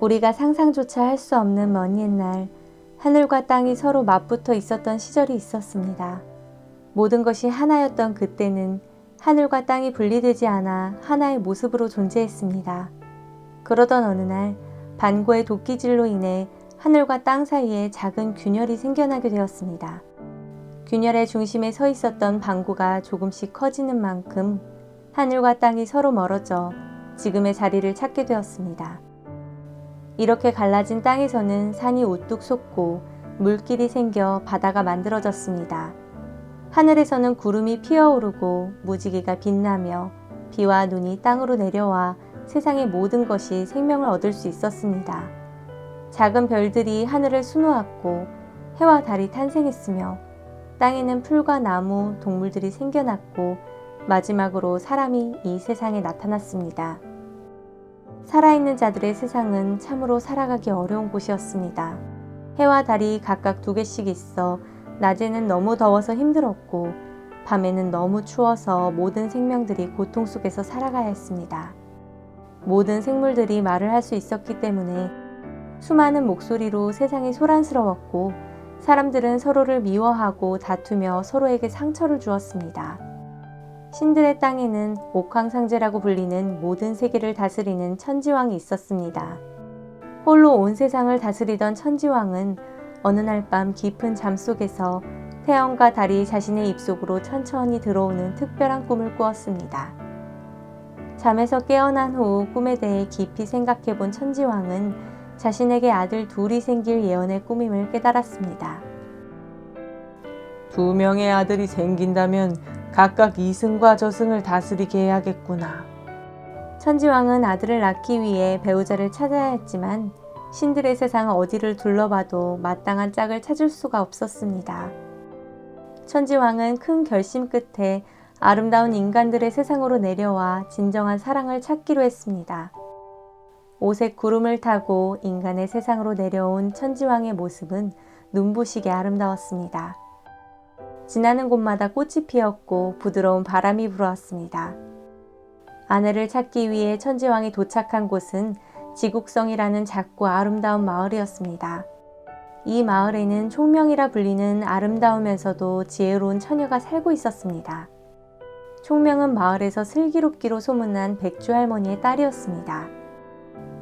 우리가 상상조차 할 수 없는 먼 옛날 하늘과 땅이 서로 맞붙어 있었던 시절이 있었습니다. 모든 것이 하나였던 그때는 하늘과 땅이 분리되지 않아 하나의 모습으로 존재했습니다. 그러던 어느 날 반고의 도끼질로 인해 하늘과 땅 사이에 작은 균열이 생겨나게 되었습니다. 균열의 중심에 서 있었던 방구가 조금씩 커지는 만큼 하늘과 땅이 서로 멀어져 지금의 자리를 찾게 되었습니다. 이렇게 갈라진 땅에서는 산이 우뚝 솟고 물길이 생겨 바다가 만들어졌습니다. 하늘에서는 구름이 피어오르고 무지개가 빛나며 비와 눈이 땅으로 내려와 세상의 모든 것이 생명을 얻을 수 있었습니다. 작은 별들이 하늘을 수놓았고 해와 달이 탄생했으며 땅에는 풀과 나무, 동물들이 생겨났고 마지막으로 사람이 이 세상에 나타났습니다. 살아있는 자들의 세상은 참으로 살아가기 어려운 곳이었습니다. 해와 달이 각각 두 개씩 있어 낮에는 너무 더워서 힘들었고 밤에는 너무 추워서 모든 생명들이 고통 속에서 살아가야 했습니다. 모든 생물들이 말을 할 수 있었기 때문에 수많은 목소리로 세상이 소란스러웠고 사람들은 서로를 미워하고 다투며 서로에게 상처를 주었습니다. 신들의 땅에는 옥황상제라고 불리는 모든 세계를 다스리는 천지왕이 있었습니다. 홀로 온 세상을 다스리던 천지왕은 어느 날 밤 깊은 잠 속에서 태양과 달이 자신의 입속으로 천천히 들어오는 특별한 꿈을 꾸었습니다. 잠에서 깨어난 후 꿈에 대해 깊이 생각해 본 천지왕은 자신에게 아들 둘이 생길 예언의 꿈임을 깨달았습니다. 두 명의 아들이 생긴다면 각각 이승과 저승을 다스리게 해야겠구나. 천지왕은 아들을 낳기 위해 배우자를 찾아야 했지만 신들의 세상 어디를 둘러봐도 마땅한 짝을 찾을 수가 없었습니다. 천지왕은 큰 결심 끝에 아름다운 인간들의 세상으로 내려와 진정한 사랑을 찾기로 했습니다. 오색 구름을 타고 인간의 세상으로 내려온 천지왕의 모습은 눈부시게 아름다웠습니다. 지나는 곳마다 꽃이 피었고 부드러운 바람이 불어왔습니다. 아내를 찾기 위해 천지왕이 도착한 곳은 지국성이라는 작고 아름다운 마을이었습니다. 이 마을에는 총명이라 불리는 아름다우면서도 지혜로운 처녀가 살고 있었습니다. 총명은 마을에서 슬기롭기로 소문난 백주 할머니의 딸이었습니다.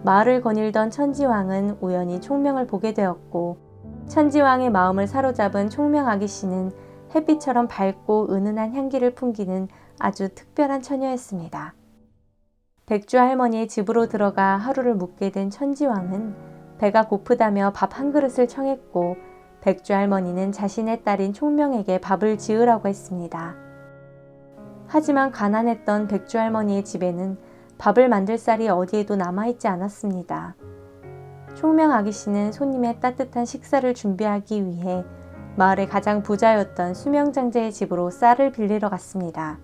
마을을 거닐던 천지왕은 우연히 총명을 보게 되었고 천지왕의 마음을 사로잡은 총명 아기씨는 햇빛처럼 밝고 은은한 향기를 풍기는 아주 특별한 처녀였습니다. 백주 할머니의 집으로 들어가 하루를 묵게 된 천지왕은 배가 고프다며 밥 한 그릇을 청했고 백주 할머니는 자신의 딸인 총명에게 밥을 지으라고 했습니다. 하지만 가난했던 백주 할머니의 집에는 밥을 만들 쌀이 어디에도 남아있지 않았습니다. 총명 아기씨는 손님의 따뜻한 식사를 준비하기 위해 마을의 가장 부자였던 수명장자의 집으로 쌀을 빌리러 갔습니다.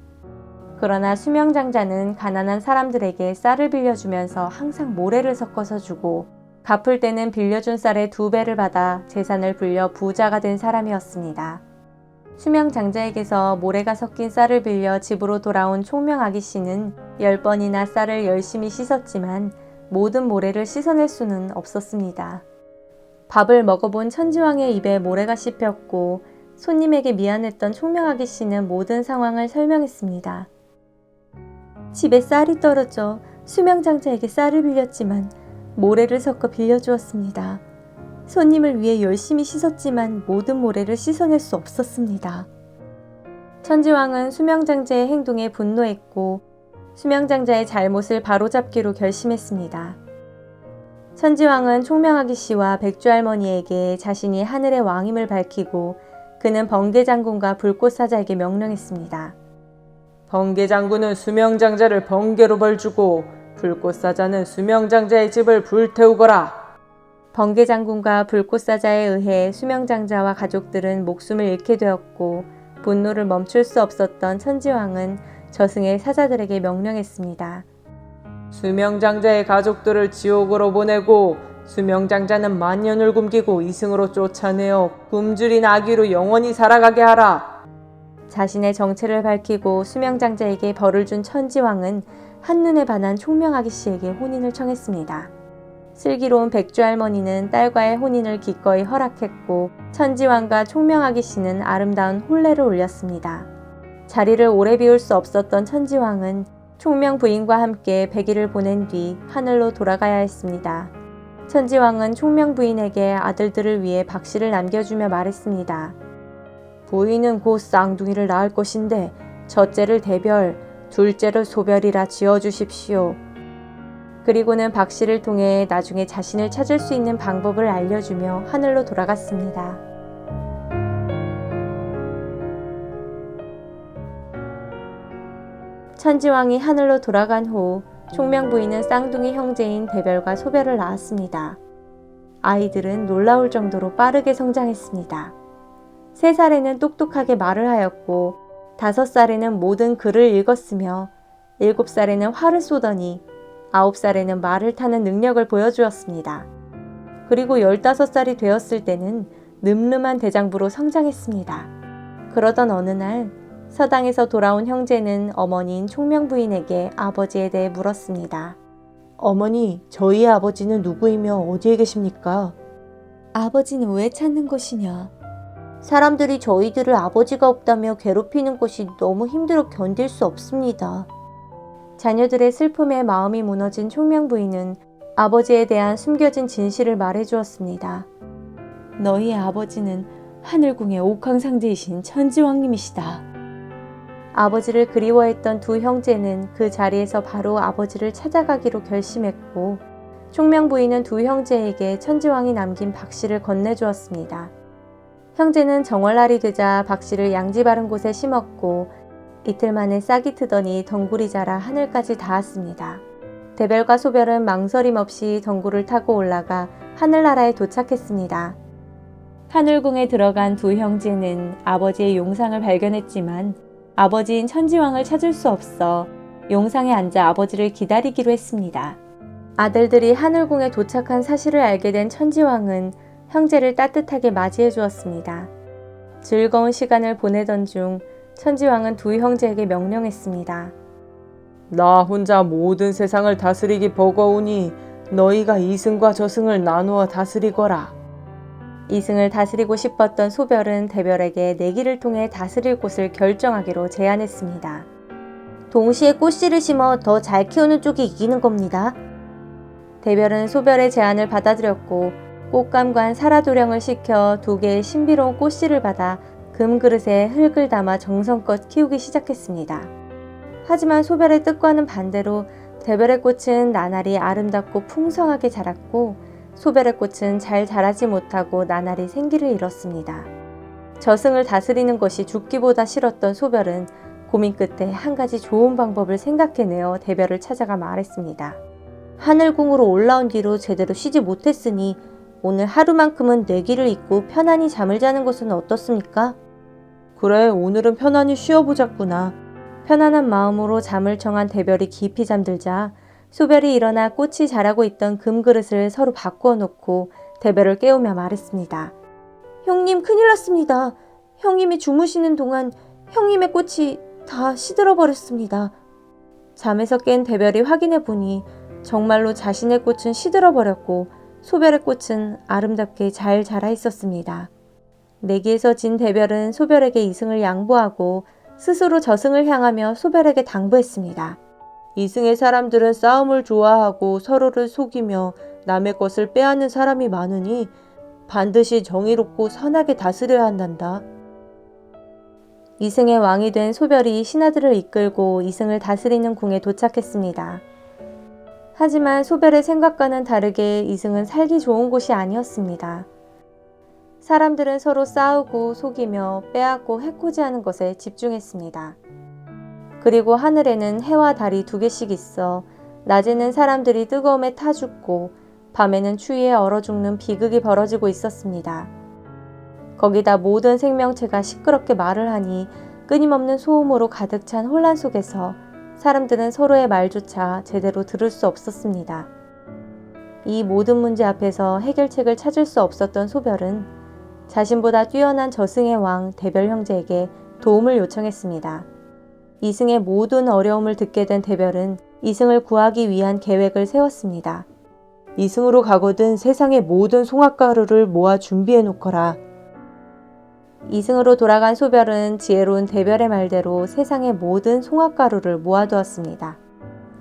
그러나 수명장자는 가난한 사람들에게 쌀을 빌려주면서 항상 모래를 섞어서 주고 갚을 때는 빌려준 쌀의 두 배를 받아 재산을 불려 부자가 된 사람이었습니다. 수명장자에게서 모래가 섞인 쌀을 빌려 집으로 돌아온 총명 아기 씨는 열 번이나 쌀을 열심히 씻었지만 모든 모래를 씻어낼 수는 없었습니다. 밥을 먹어본 천지왕의 입에 모래가 씹혔고 손님에게 미안했던 총명 아기 씨는 모든 상황을 설명했습니다. 집에 쌀이 떨어져 수명장자에게 쌀을 빌렸지만 모래를 섞어 빌려주었습니다. 손님을 위해 열심히 씻었지만 모든 모래를 씻어낼 수 없었습니다. 천지왕은 수명장자의 행동에 분노했고 수명장자의 잘못을 바로잡기로 결심했습니다. 천지왕은 총명하기 씨와 백주 할머니에게 자신이 하늘의 왕임을 밝히고 그는 번개 장군과 불꽃 사자에게 명령했습니다. 번개 장군은 수명장자를 번개로 벌주고 불꽃 사자는 수명장자의 집을 불태우거라. 번개 장군과 불꽃 사자에 의해 수명장자와 가족들은 목숨을 잃게 되었고 분노를 멈출 수 없었던 천지왕은 저승의 사자들에게 명령했습니다. 수명장자의 가족들을 지옥으로 보내고 수명장자는 만년을 굶기고 이승으로 쫓아내어 굶주린 아기로 영원히 살아가게 하라. 자신의 정체를 밝히고 수명장자에게 벌을 준 천지왕은 한눈에 반한 총명아기 씨에게 혼인을 청했습니다. 슬기로운 백주 할머니는 딸과의 혼인을 기꺼이 허락했고 천지왕과 총명하기 씨는 아름다운 혼례를 올렸습니다. 자리를 오래 비울 수 없었던 천지왕은 총명 부인과 함께 백일을 보낸 뒤 하늘로 돌아가야 했습니다. 천지왕은 총명 부인에게 아들들을 위해 박씨를 남겨주며 말했습니다. 부인은 곧 쌍둥이를 낳을 것인데 첫째를 대별, 둘째를 소별이라 지어주십시오. 그리고는 박씨를 통해 나중에 자신을 찾을 수 있는 방법을 알려주며 하늘로 돌아갔습니다. 천지왕이 하늘로 돌아간 후 총명 부인은 쌍둥이 형제인 대별과 소별을 낳았습니다. 아이들은 놀라울 정도로 빠르게 성장했습니다. 세 살에는 똑똑하게 말을 하였고, 다섯 살에는 모든 글을 읽었으며, 일곱 살에는 활을 쏘더니, 아홉 살에는 말을 타는 능력을 보여주었습니다. 그리고 열다섯 살이 되었을 때는 늠름한 대장부로 성장했습니다. 그러던 어느 날, 서당에서 돌아온 형제는 어머니인 총명 부인에게 아버지에 대해 물었습니다. 어머니, 저희의 아버지는 누구이며 어디에 계십니까? 아버지는 왜 찾는 것이냐? 사람들이 저희들을 아버지가 없다며 괴롭히는 것이 너무 힘들어 견딜 수 없습니다. 자녀들의 슬픔에 마음이 무너진 총명 부인은 아버지에 대한 숨겨진 진실을 말해 주었습니다. 너희의 아버지는 하늘궁의 옥황상제이신 천지왕님이시다. 아버지를 그리워했던 두 형제는 그 자리에서 바로 아버지를 찾아가기로 결심했고, 총명 부인은 두 형제에게 천지왕이 남긴 박씨를 건네주었습니다. 형제는 정월날이 되자 박씨를 양지 바른 곳에 심었고, 이틀 만에 싹이 트더니 덩굴이 자라 하늘까지 닿았습니다. 대별과 소별은 망설임 없이 덩굴을 타고 올라가 하늘나라에 도착했습니다. 하늘궁에 들어간 두 형제는 아버지의 용상을 발견했지만 아버지인 천지왕을 찾을 수 없어 용상에 앉아 아버지를 기다리기로 했습니다. 아들들이 하늘궁에 도착한 사실을 알게 된 천지왕은 형제를 따뜻하게 맞이해 주었습니다. 즐거운 시간을 보내던 중 천지왕은 두 형제에게 명령했습니다. 나 혼자 모든 세상을 다스리기 버거우니 너희가 이승과 저승을 나누어 다스리거라. 이승을 다스리고 싶었던 소별은 대별에게 내기를 통해 다스릴 곳을 결정하기로 제안했습니다. 동시에 꽃씨를 심어 더 잘 키우는 쪽이 이기는 겁니다. 대별은 소별의 제안을 받아들였고 꽃감관 사라도령을 시켜 두 개의 신비로운 꽃씨를 받아 금그릇에 흙을 담아 정성껏 키우기 시작했습니다. 하지만 소별의 뜻과는 반대로 대별의 꽃은 나날이 아름답고 풍성하게 자랐고 소별의 꽃은 잘 자라지 못하고 나날이 생기를 잃었습니다. 저승을 다스리는 것이 죽기보다 싫었던 소별은 고민 끝에 한 가지 좋은 방법을 생각해내어 대별을 찾아가 말했습니다. 하늘궁으로 올라온 뒤로 제대로 쉬지 못했으니 오늘 하루만큼은 내기를 잊고 편안히 잠을 자는 것은 어떻습니까? 그래, 오늘은 편안히 쉬어보자꾸나. 편안한 마음으로 잠을 청한 대별이 깊이 잠들자 소별이 일어나 꽃이 자라고 있던 금그릇을 서로 바꾸어 놓고 대별을 깨우며 말했습니다. 형님 큰일 났습니다. 형님이 주무시는 동안 형님의 꽃이 다 시들어 버렸습니다. 잠에서 깬 대별이 확인해 보니 정말로 자신의 꽃은 시들어 버렸고 소별의 꽃은 아름답게 잘 자라 있었습니다. 내기에서 진 대별은 소별에게 이승을 양보하고 스스로 저승을 향하며 소별에게 당부했습니다. 이승의 사람들은 싸움을 좋아하고 서로를 속이며 남의 것을 빼앗는 사람이 많으니 반드시 정의롭고 선하게 다스려야 한단다. 이승의 왕이 된 소별이 신하들을 이끌고 이승을 다스리는 궁에 도착했습니다. 하지만 소별의 생각과는 다르게 이승은 살기 좋은 곳이 아니었습니다. 사람들은 서로 싸우고 속이며 빼앗고 해코지하는 것에 집중했습니다. 그리고 하늘에는 해와 달이 두 개씩 있어 낮에는 사람들이 뜨거움에 타 죽고 밤에는 추위에 얼어 죽는 비극이 벌어지고 있었습니다. 거기다 모든 생명체가 시끄럽게 말을 하니 끊임없는 소음으로 가득 찬 혼란 속에서 사람들은 서로의 말조차 제대로 들을 수 없었습니다. 이 모든 문제 앞에서 해결책을 찾을 수 없었던 소별은 자신보다 뛰어난 저승의 왕 대별 형제에게 도움을 요청했습니다. 이승의 모든 어려움을 듣게 된 대별은 이승을 구하기 위한 계획을 세웠습니다. 이승으로 가거든 세상의 모든 송악가루를 모아 준비해 놓거라. 이승으로 돌아간 소별은 지혜로운 대별의 말대로 세상의 모든 송악가루를 모아두었습니다.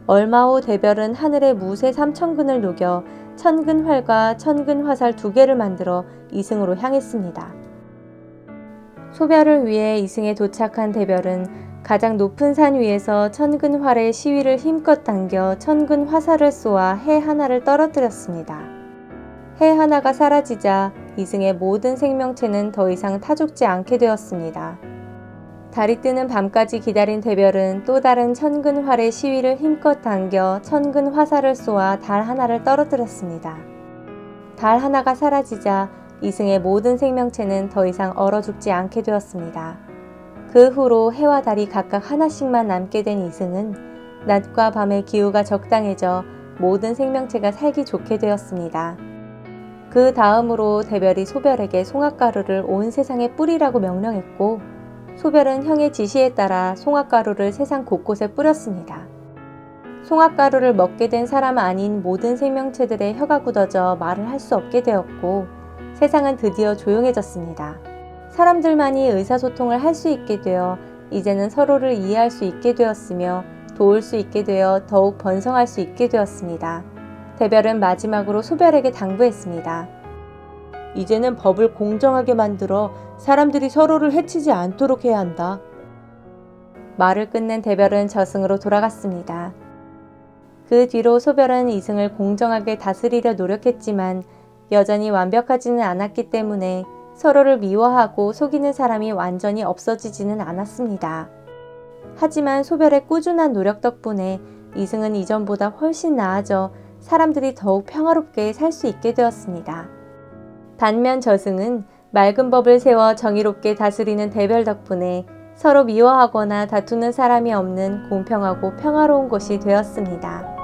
얼마 후 대별은 하늘의 무쇠 삼천근을 녹여 천근활과 천근화살 두 개를 만들어 이승으로 향했습니다. 소별을 위해 이승에 도착한 대별은 가장 높은 산 위에서 천근활의 시위를 힘껏 당겨 천근 화살을 쏘아 해 하나를 떨어뜨렸습니다. 해 하나가 사라지자 이승의 모든 생명체는 더 이상 타죽지 않게 되었습니다. 달이 뜨는 밤까지 기다린 대별은 또 다른 천근활의 시위를 힘껏 당겨 천근 화살을 쏘아 달 하나를 떨어뜨렸습니다. 달 하나가 사라지자 이승의 모든 생명체는 더 이상 얼어 죽지 않게 되었습니다. 그 후로 해와 달이 각각 하나씩만 남게 된 이승은 낮과 밤의 기후가 적당해져 모든 생명체가 살기 좋게 되었습니다. 그 다음으로 대별이 소별에게 송악가루를 온 세상에 뿌리라고 명령했고 소별은 형의 지시에 따라 송악가루를 세상 곳곳에 뿌렸습니다. 송악가루를 먹게 된 사람 아닌 모든 생명체들의 혀가 굳어져 말을 할 수 없게 되었고 세상은 드디어 조용해졌습니다. 사람들만이 의사소통을 할 수 있게 되어 이제는 서로를 이해할 수 있게 되었으며 도울 수 있게 되어 더욱 번성할 수 있게 되었습니다. 대별은 마지막으로 소별에게 당부했습니다. 이제는 법을 공정하게 만들어 사람들이 서로를 해치지 않도록 해야 한다. 말을 끝낸 대별은 저승으로 돌아갔습니다. 그 뒤로 소별은 이승을 공정하게 다스리려 노력했지만 여전히 완벽하지는 않았기 때문에 서로를 미워하고 속이는 사람이 완전히 없어지지는 않았습니다. 하지만 소별의 꾸준한 노력 덕분에 이승은 이전보다 훨씬 나아져 사람들이 더욱 평화롭게 살 수 있게 되었습니다. 반면 저승은 맑은 법을 세워 정의롭게 다스리는 대별 덕분에 서로 미워하거나 다투는 사람이 없는 공평하고 평화로운 곳이 되었습니다.